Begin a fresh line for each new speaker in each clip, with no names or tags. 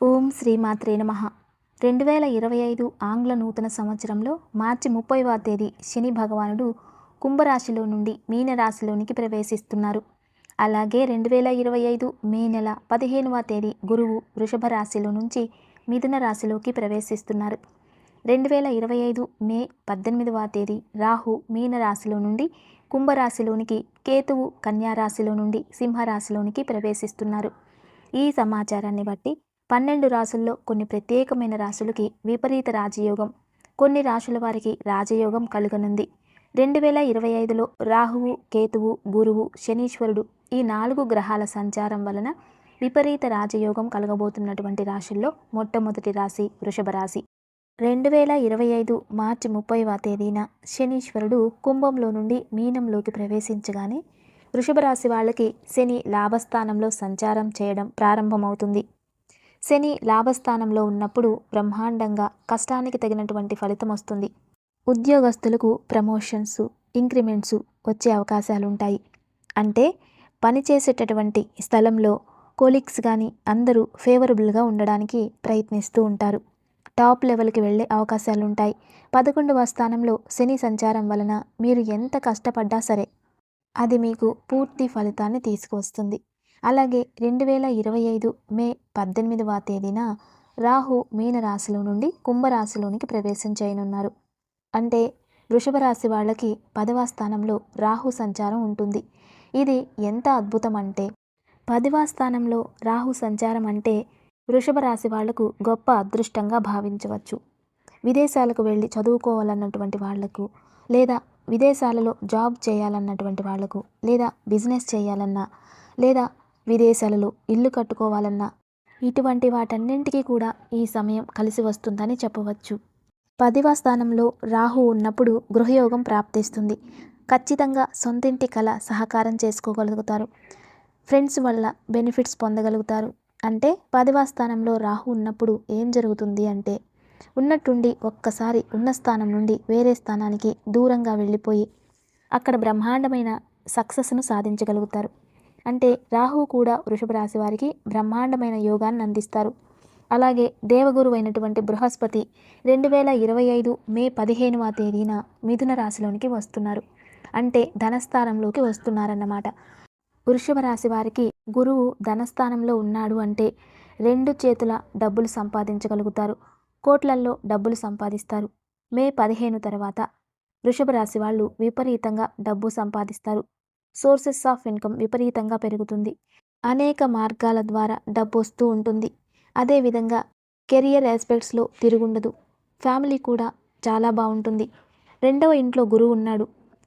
ఓం శ్రీమాత్రే నమ. రెండు వేల ఇరవై ఐదు ఆంగ్ల నూతన సంవత్సరంలో మార్చి ముప్పైవ తేదీ శని భగవానుడు కుంభరాశిలో నుండి మీనరాశిలోనికి ప్రవేశిస్తున్నారు. అలాగే రెండు వేల ఇరవై ఐదు మే నెల పదిహేనవ తేదీ గురువు వృషభ రాశిలో నుంచి మిథున రాశిలోకి ప్రవేశిస్తున్నారు. రెండు వేల ఇరవై ఐదు మే పద్దెనిమిదవ తేదీ రాహు మీనరాశిలో నుండి కుంభరాశిలోనికి కేతువు కన్యారాశిలో నుండి సింహరాశిలోనికి ప్రవేశిస్తున్నారు. ఈ సమాచారాన్ని బట్టి పన్నెండు రాసుల్లో కొన్ని ప్రత్యేకమైన రాశులకి విపరీత రాజయోగం కొన్ని రాశుల వారికి రాజయోగం కలుగనుంది. రెండు వేల ఇరవై ఐదులో రాహువు కేతువు గురువు శనీశ్వరుడు ఈ నాలుగు గ్రహాల సంచారం వలన విపరీత రాజయోగం కలగబోతున్నటువంటి రాశుల్లో మొట్టమొదటి రాశి వృషభ రాశి. రెండు వేల ఇరవై ఐదు మార్చి ముప్పైవ తేదీన శనీశ్వరుడు కుంభంలో నుండి మీనంలోకి ప్రవేశించగానే వృషభ రాశి వాళ్ళకి శని లాభస్థానంలో సంచారం చేయడం ప్రారంభమవుతుంది. శని లాభస్థానంలో ఉన్నప్పుడు బ్రహ్మాండంగా కష్టానికి తగినటువంటి ఫలితం వస్తుంది. ఉద్యోగస్తులకు ప్రమోషన్స్ ఇంక్రిమెంట్స్ వచ్చే అవకాశాలు ఉంటాయి అంటే పనిచేసేటటువంటి స్థలంలో కోలిక్స్ కానీ అందరూ ఫేవరబుల్గా ఉండడానికి ప్రయత్నిస్తూ ఉంటారు. టాప్ లెవెల్కి వెళ్ళే అవకాశాలు ఉంటాయి పదకొండవ స్థానంలో శని సంచారం వలన మీరు ఎంత కష్టపడ్డా సరే అది మీకు పూర్తి ఫలితాన్ని తీసుకువస్తుంది. అలాగే రెండు వేల ఇరవై ఐదు మే పద్దెనిమిదవ తేదీన రాహు మీనరాశిలో నుండి కుంభరాశిలోనికి ప్రవేశం చేయనున్నారు. అంటే వృషభ రాశి వాళ్ళకి పదవ స్థానంలో రాహు సంచారం ఉంటుంది. ఇది ఎంత అద్భుతం అంటే పదవ స్థానంలో రాహు సంచారం అంటే వృషభ రాశి వాళ్ళకు గొప్ప అదృష్టంగా భావించవచ్చు. విదేశాలకు వెళ్ళి చదువుకోవాలన్నటువంటి వాళ్ళకు లేదా విదేశాలలో జాబ్ చేయాలన్నటువంటి వాళ్ళకు లేదా బిజినెస్ చేయాలన్నా లేదా విదేశాలలో ఇల్లు కట్టుకోవాలన్నా ఇటువంటి వాటన్నింటికీ కూడా ఈ సమయం కలిసి వస్తుందని చెప్పవచ్చు. పదివ స్థానంలో రాహు ఉన్నప్పుడు గృహయోగం ప్రాప్తిస్తుంది. ఖచ్చితంగా సొంతింటి కళ సహకారం చేసుకోగలుగుతారు. ఫ్రెండ్స్ వల్ల బెనిఫిట్స్ పొందగలుగుతారు. అంటే పదివ స్థానంలో రాహు ఉన్నప్పుడు ఏం జరుగుతుంది అంటే ఉన్నట్టుండి ఒక్కసారి ఉన్న స్థానం నుండి వేరే స్థానానికి దూరంగా వెళ్ళిపోయి అక్కడ బ్రహ్మాండమైన సక్సెస్ను సాధించగలుగుతారు. అంటే రాహు కూడా వృషభ రాశి వారికి బ్రహ్మాండమైన యోగాన్ని అందిస్తారు. అలాగే దేవగురు అయినటువంటి బృహస్పతి రెండు వేల ఇరవై ఐదు మే పదిహేనవ తేదీన మిథున రాశిలోనికి వస్తున్నారు. అంటే ధనస్థానంలోకి వస్తున్నారన్నమాట. వృషభ రాశి వారికి గురువు ధనస్థానంలో ఉన్నాడు అంటే రెండు చేతుల డబ్బులు సంపాదించగలుగుతారు. కోట్లల్లో డబ్బులు సంపాదిస్తారు. మే పదిహేను తర్వాత వృషభ రాశి వాళ్ళు విపరీతంగా డబ్బు సంపాదిస్తారు. సోర్సెస్ ఆఫ్ ఇన్కమ్ విపరీతంగా పెరుగుతుంది. అనేక మార్గాల ద్వారా డబ్బు వస్తూ ఉంటుంది. అదేవిధంగా కెరియర్ ఆస్పెక్ట్స్లో తిరుగుండదు. ఫ్యామిలీ కూడా చాలా బాగుంటుంది. రెండవ ఇంట్లో గురువు ఉన్నాడు.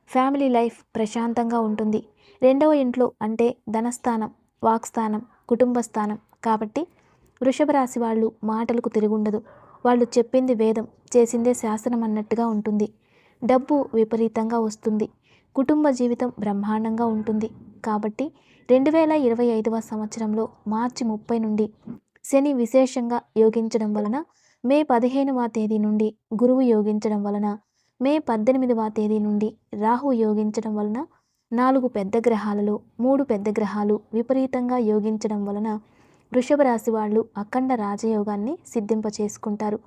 ఫ్యామిలీ లైఫ్ ప్రశాంతంగా ఉంటుంది. రెండవ ఇంట్లో అంటే ధనస్థానం వాక్స్థానం కుటుంబ స్థానం. కాబట్టి వృషభ రాశి వాళ్ళు మాటలకు తిరుగుండదు. వాళ్ళు చెప్పింది వేదం చేసిందే శాసనం అన్నట్టుగా ఉంటుంది. డబ్బు విపరీతంగా వస్తుంది. కుటుంబ జీవితం బ్రహ్మాండంగా ఉంటుంది. కాబట్టి రెండు వేల ఇరవై ఐదవ సంవత్సరంలో మార్చి ముప్పై నుండి శని విశేషంగా యోగించడం వలన మే పదిహేనవ తేదీ నుండి గురువు యోగించడం వలన మే పద్దెనిమిదవ తేదీ నుండి రాహు యోగించడం వలన నాలుగు పెద్ద గ్రహాలలో మూడు పెద్ద గ్రహాలు విపరీతంగా యోగించడం వలన వృషభ రాశి వాళ్ళు అఖండ రాజయోగాన్ని సిద్ధింప చేసుకుంటారు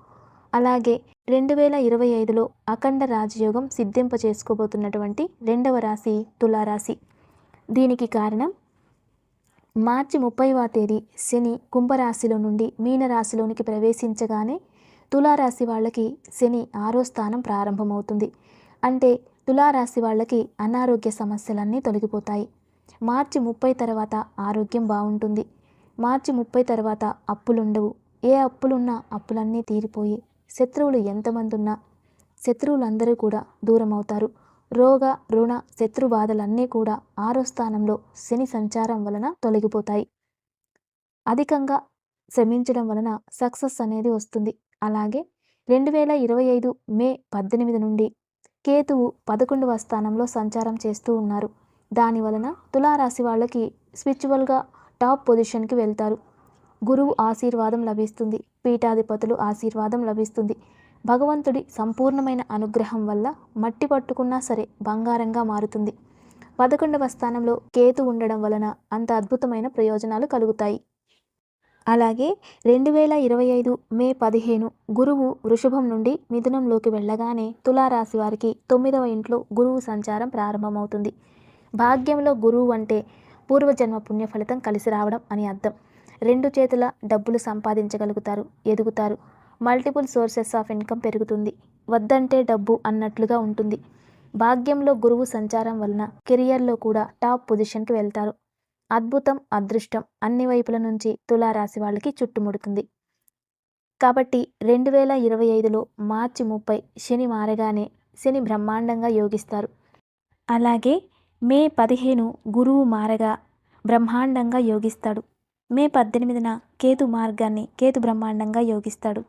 అలాగే రెండు వేల ఇరవై ఐదులో అఖండ రాజయోగం సిద్ధింప చేసుకోబోతున్నటువంటి రెండవ రాశి తులారాశి. దీనికి కారణం మార్చి ముప్పైవ తేదీ శని కుంభరాశిలో నుండి మీనరాశిలోనికి ప్రవేశించగానే తులారాశి వాళ్ళకి శని ఆరో స్థానం ప్రారంభమవుతుంది. అంటే తులారాశి వాళ్ళకి అనారోగ్య సమస్యలన్నీ తొలగిపోతాయి. మార్చి ముప్పై తర్వాత ఆరోగ్యం బాగుంటుంది. మార్చి ముప్పై తర్వాత అప్పులుండవు. ఏ అప్పులున్నా అప్పులన్నీ తీరిపోయి శత్రువులు ఎంతమంది ఉన్నా శత్రువులందరూ కూడా దూరం అవుతారు రోగ రుణ శత్రు బాధలన్నీ కూడా ఆరో స్థానంలో శని సంచారం వలన తొలగిపోతాయి. అధికంగా శ్రమించడం వలన సక్సెస్ అనేది వస్తుంది. అలాగే రెండు వేల ఇరవై ఐదు మే పద్దెనిమిది నుండి కేతువు పదకొండవ స్థానంలో సంచారం చేస్తూ ఉన్నారు. దాని వలన తులారాశి వాళ్ళకి స్పిరిచువల్గా టాప్ పొజిషన్కి వెళ్తారు. గురువు ఆశీర్వాదం లభిస్తుంది. పీఠాధిపతులు ఆశీర్వాదం లభిస్తుంది. భగవంతుడి సంపూర్ణమైన అనుగ్రహం వల్ల మట్టి పట్టుకున్నా సరే బంగారంగా మారుతుంది. పదకొండవ స్థానంలో కేతు ఉండడం వలన అంత అద్భుతమైన ప్రయోజనాలు కలుగుతాయి. అలాగే రెండు వేల ఇరవై ఐదు మే పదిహేను గురువు వృషభం నుండి మిథునంలోకి వెళ్ళగానే తులారాశి వారికి తొమ్మిదవ ఇంట్లో గురువు సంచారం ప్రారంభమవుతుంది. భాగ్యంలో గురువు అంటే పూర్వజన్మ పుణ్య ఫలితం కలిసి రావడం అని అర్థం. రెండు చేతుల డబ్బులు సంపాదించగలుగుతారు ఎదుగుతారు. మల్టిపుల్ సోర్సెస్ ఆఫ్ ఇన్కమ్ పెరుగుతుంది. వద్దంటే డబ్బు అన్నట్లుగా ఉంటుంది. భాగ్యంలో గురువు సంచారం వలన కెరియర్లో కూడా టాప్ పొజిషన్కి వెళ్తారు. అద్భుతం అదృష్టం అన్ని వైపుల నుంచి తులారాశి వాళ్ళకి చుట్టుముడుతుంది. కాబట్టి రెండు వేల ఇరవై ఐదులో మార్చి ముప్పై శని మారగానే శని బ్రహ్మాండంగా యోగిస్తారు. అలాగే మే పదిహేను గురువు మారగా బ్రహ్మాండంగా యోగిస్తాడు. మే పద్దెనిమిదిన కేతు మార్గాన్ని కేతు బ్రహ్మాండంగా యోగిస్తాడు.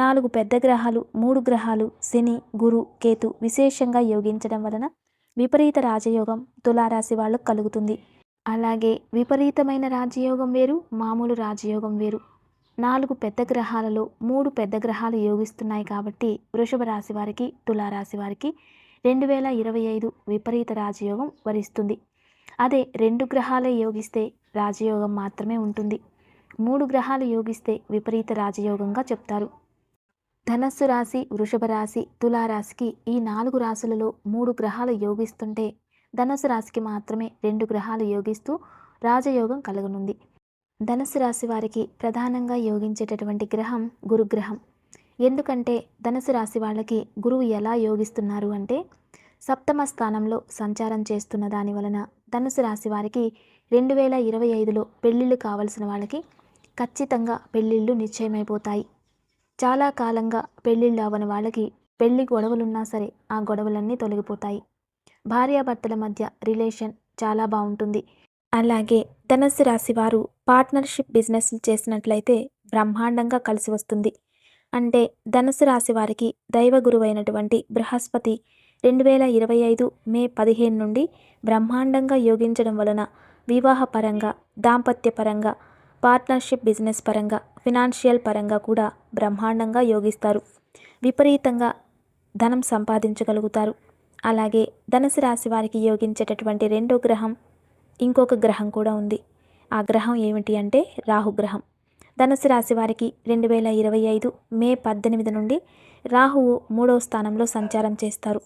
నాలుగు పెద్ద గ్రహాలు మూడు గ్రహాలు శని గురు కేతు విశేషంగా యోగించడం వలన విపరీత రాజయోగం తులారాశి వాళ్ళకు కలుగుతుంది. అలాగే విపరీతమైన రాజయోగం వేరు మామూలు రాజయోగం వేరు. నాలుగు పెద్ద గ్రహాలలో మూడు పెద్ద గ్రహాలు యోగిస్తున్నాయి కాబట్టి వృషభ రాశి వారికి తులారాశి వారికి రెండు వేల ఇరవై ఐదు విపరీత రాజయోగం వరిస్తుంది. అదే రెండు గ్రహాలే యోగిస్తే రాజయోగం మాత్రమే ఉంటుంది. మూడు గ్రహాలు యోగిస్తే విపరీత రాజయోగంగా చెప్తారు. ధనస్సు రాశి వృషభ రాశి తులారాశికి ఈ నాలుగు రాశులలో మూడు గ్రహాలు యోగిస్తుంటే ధనస్సు రాశికి మాత్రమే రెండు గ్రహాలు యోగిస్తూ రాజయోగం కలగనుంది. ధనస్సు రాశి వారికి ప్రధానంగా యోగించేటటువంటి గ్రహం గురుగ్రహం. ఎందుకంటే ధనుసు రాశి వాళ్ళకి గురువు ఎలా యోగిస్తున్నారు అంటే సప్తమ స్థానంలో సంచారం చేస్తున్న దాని వలన ధనుసు రాశి వారికి రెండు వేల ఇరవై ఐదులో పెళ్ళిళ్ళు కావలసిన వాళ్ళకి ఖచ్చితంగా పెళ్ళిళ్ళు నిశ్చయమైపోతాయి. చాలా కాలంగా పెళ్ళిళ్ళు అవని వాళ్ళకి పెళ్ళి గొడవలున్నా సరే ఆ గొడవలన్నీ తొలగిపోతాయి. భార్యాభర్తల మధ్య రిలేషన్ చాలా బాగుంటుంది. అలాగే ధనస్సు రాశి వారు పార్ట్నర్షిప్ బిజినెస్లు చేసినట్లయితే బ్రహ్మాండంగా కలిసి వస్తుంది. అంటే ధనుసు రాశి వారికి దైవ గురువైనటువంటి బృహస్పతి రెండు వేల ఇరవై ఐదు మే పదిహేను నుండి బ్రహ్మాండంగా యోగించడం వలన వివాహపరంగా దాంపత్యపరంగా పార్ట్నర్షిప్ బిజినెస్ పరంగా ఫినాన్షియల్ పరంగా కూడా బ్రహ్మాండంగా యోగిస్తారు. విపరీతంగా ధనం సంపాదించగలుగుతారు. అలాగే ధనుసు రాశి వారికి యోగించేటటువంటి రెండో గ్రహం ఇంకొక గ్రహం కూడా ఉంది. ఆ గ్రహం ఏమిటి అంటే రాహుగ్రహం. ధనుసు రాశి వారికి రెండు వేల ఇరవై ఐదు మే పద్దెనిమిది నుండి రాహువు మూడో స్థానంలో సంచారం చేస్తారు.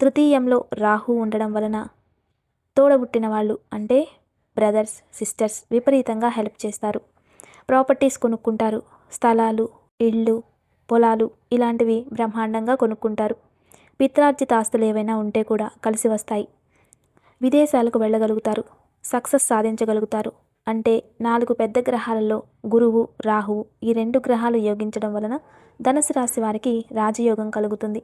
తృతీయంలో రాహు ఉండడం వలన తోడబుట్టిన వాళ్ళు అంటే బ్రదర్స్ సిస్టర్స్ విపరీతంగా హెల్ప్ చేస్తారు. ప్రాపర్టీస్ కొనుక్కుంటారు. స్థలాలు ఇళ్ళు పొలాలు ఇలాంటివి బ్రహ్మాండంగా కొనుక్కుంటారు. పిత్రార్జిత ఆస్తులు ఏవైనా ఉంటే కూడా కలిసి వస్తాయి. విదేశాలకు వెళ్ళగలుగుతారు. సక్సెస్ సాధించగలుగుతారు. అంటే నాలుగు పెద్ద గ్రహాలలో గురువు రాహువు ఈ రెండు గ్రహాలు యోగించడం వలన ధనుసు రాశి వారికి రాజయోగం కలుగుతుంది.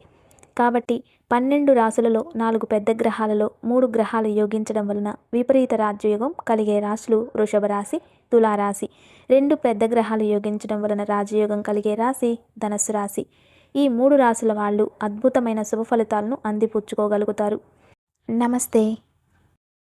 కాబట్టి పన్నెండు రాశులలో నాలుగు పెద్ద గ్రహాలలో మూడు గ్రహాలు యోగించడం వలన విపరీత రాజయోగం కలిగే రాశులు వృషభ రాశి తులారాశి. రెండు పెద్ద గ్రహాలు యోగించడం వలన రాజయోగం కలిగే రాశి ధనస్సు రాశి. ఈ మూడు రాశుల వాళ్ళు అద్భుతమైన శుభ ఫలితాలను అందిపుచ్చుకోగలుగుతారు. నమస్తే.